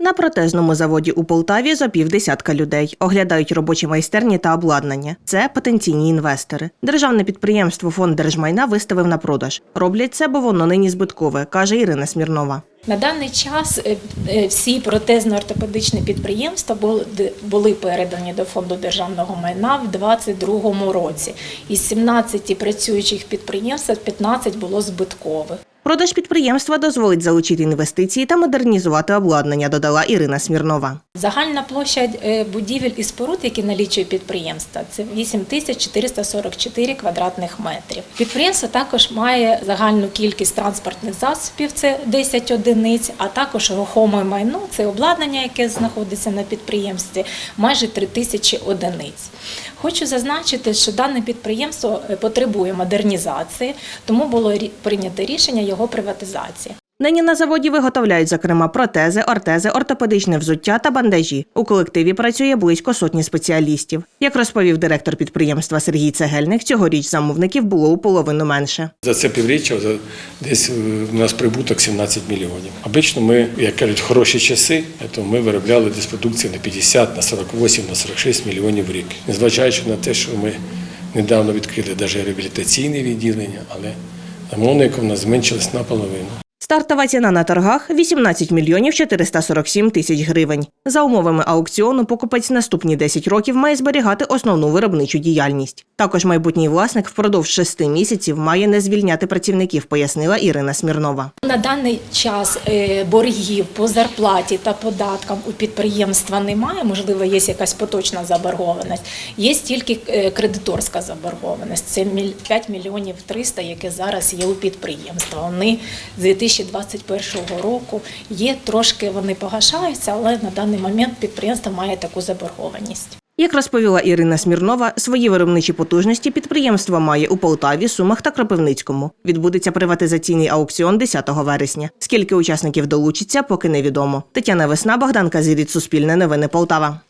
На протезному заводі у Полтаві за півдесятка людей оглядають робочі майстерні та обладнання. Це потенційні інвестори. Державне підприємство Фонд держмайна виставив на продаж. Роблять це, бо воно нині збиткове, каже Ірина Смірнова. На даний час е, е, всі протезно-ортопедичні підприємства були, передані до фонду державного майна в 2022 році. Із 17 працюючих підприємств 15 було збиткових. Продаж підприємства дозволить залучити інвестиції та модернізувати обладнання, додала Ірина Смірнова. Загальна площа е, будівель і споруд, які налічує підприємство, це 8444 квадратних метрів. Підприємство також має загальну кількість транспортних засобів, це 10 одиниць, а також рухоме майно, це обладнання, яке знаходиться на підприємстві, майже 3000 одиниць. Хочу зазначити, що дане підприємство е, потребує модернізації, тому було прийнято рішення його приватизації. Нині на заводі виготовляють, зокрема, протези, ортези, ортопедичне взуття та бандажі. У колективі працює близько сотні спеціалістів. Як розповів директор підприємства Сергій Цегельник, цьогоріч замовників було у половину менше. За це півріччя десь е, у нас прибуток 17 мільйонів. Обично ми, як кажуть, хороші часи, то ми виробляли десь продукції на 50, на 48, на 46 мільйонів в рік. Незважаючи на те, що ми недавно відкрили навіть реабілітаційне відділення, але замовників у нас зменшилось наполовину. Стартова ціна на торгах 18 мільйонів 447 тисяч гривень. За умовами аукціону, покупець наступні 10 років має зберігати основну виробничу діяльність. Також майбутній власник впродовж шести місяців має не звільняти працівників, пояснила Ірина Смірнова. На даний час е, боргів по зарплаті та податкам у підприємства немає. Можливо, є якась поточна заборгованість. Є тільки е, кредиторська заборгованість. Це міль- 5 мільйонів 300, яке зараз є у підприємства. Вони з 2021 року є трошки вони погашаються, але на даний момент підприємство має таку заборгованість. Як розповіла Ірина Смірнова, свої виробничі потужності підприємство має у Полтаві, Сумах та Кропивницькому. Відбудеться приватизаційний аукціон 10 вересня. Скільки учасників долучиться, поки невідомо. Тетяна Весна, Богдан Казіріт, Суспільне новини Полтава.